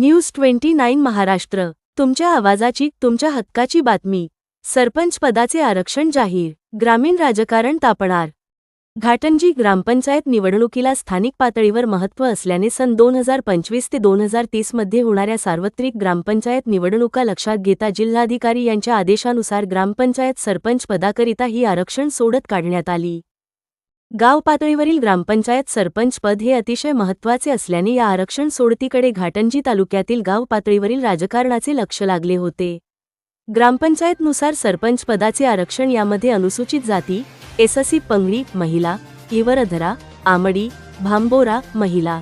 News twenty nine Maharashtra. तुमच्या आवाजाची तुमच्या हक्काची बातमी. सरपंच पदाचे आरक्षण जाहीर. ग्रामीण राजकारण तापणार. घाटंजी ग्रामपंचायत निवडणुकीला स्थानिक पातळीवर महत्त्व असल्याने सन दोन हजार पंचवीस ते दोन हजार तीसमध्ये होणाऱ्या सार्वत्रिक ग्रामपंचायत निवडणुका लक्षात घेता जिल्हाधिकारी यांच्या आदेशानुसार ग्रामपंचायत सरपंच पदाकरिता ही आरक्षण सोडत काढण्यात आली. गाव पातळीवरील ग्रामपंचायत सरपंच पद हे अतिशय महत्त्वाचे असल्याने या आरक्षण सोडतीकडे घाटंजी तालुक्यातील गाव पातळीवरील राजकारणाचे लक्ष लागले होते. ग्रामपंचायतनुसार सरपंच पदाचे आरक्षण यामध्ये अनुसूचित जाती एससी पंगडी महिला इवरधरा आमडी भांबोरा महिला.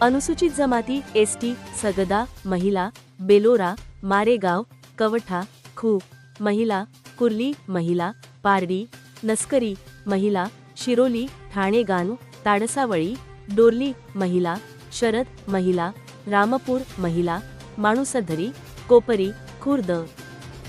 अनुसूचित जमाती एसटी सगदा महिला बेलोरा मारेगाव कवठा खू महिला कुर्ली महिला पारडी नस्करी महिला शिरोली ठाणेगान ताडसावळी डोरली महिला शरद महिला रामपूर महिला माणुसधरी कोपरी खुर्द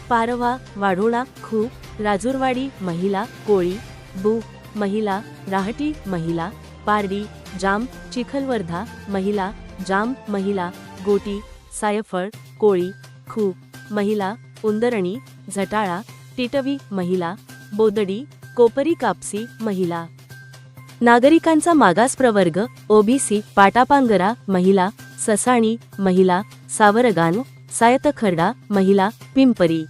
पारवा वाढोणा खू राजूरवाडी महिला कोळी बू महिला राहटी महिला पारडी जाम चिखलवर्धा महिला जाम महिला गोटी सायफळ कोळी खू महिला उंदरणी झटाळा टिटवी महिला बोदडी कोपरी कापसी महिला. नागरिकांचा मागास प्रवर्ग ओबीसी पाटापांगरा महिला ससाणी महिला सावरगान सायतखर्डा महिला पिंपरी.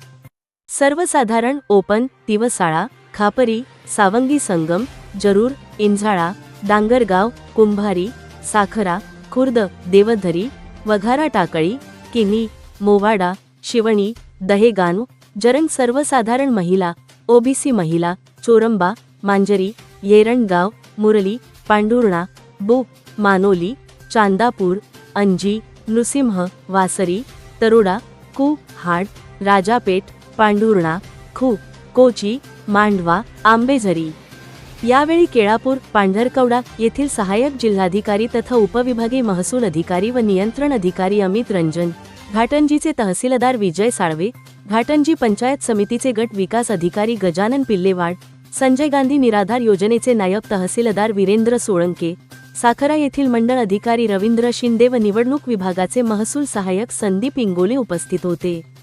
सर्वसाधारण ओपन तिवसाळा खापरी सावंगी संगम जरूर इंझाळा डांगरगाव कुंभारी साखरा खुर्द देवधरी वघारा टाकळी किन्ही मोवाडा शिवणी दहेगान जरंग सर्वसाधारण महिला ओबीसी महिला चोरंबा मांजरी येरणगाव मुरली पांडुर्णा बुक मानोली चांदापूर अंजी नृसिंह वासरी तरोडा कू हाड राजापेठ पांडुर्णा खू कोची मांडवा आंबेझरी. यावेळी केळापूर पांढरकवडा येथील सहाय्यक जिल्हाधिकारी तथा उपविभागीय महसूल अधिकारी व नियंत्रण अधिकारी अमित रंजन घाटंजीचे तहसीलदार विजय साळवे घाटंजी पंचायत समितीचे गट विकास अधिकारी गजानन पिल्लेवाड संजय गांधी निराधार योजनेचे नायब तहसीलदार वीरेंद्र सोळंके साखरा येथील मंडळ अधिकारी रवींद्र शिंदे व निवडणूक विभागाचे महसूल सहाय्यक संदीप इंगोले उपस्थित होते.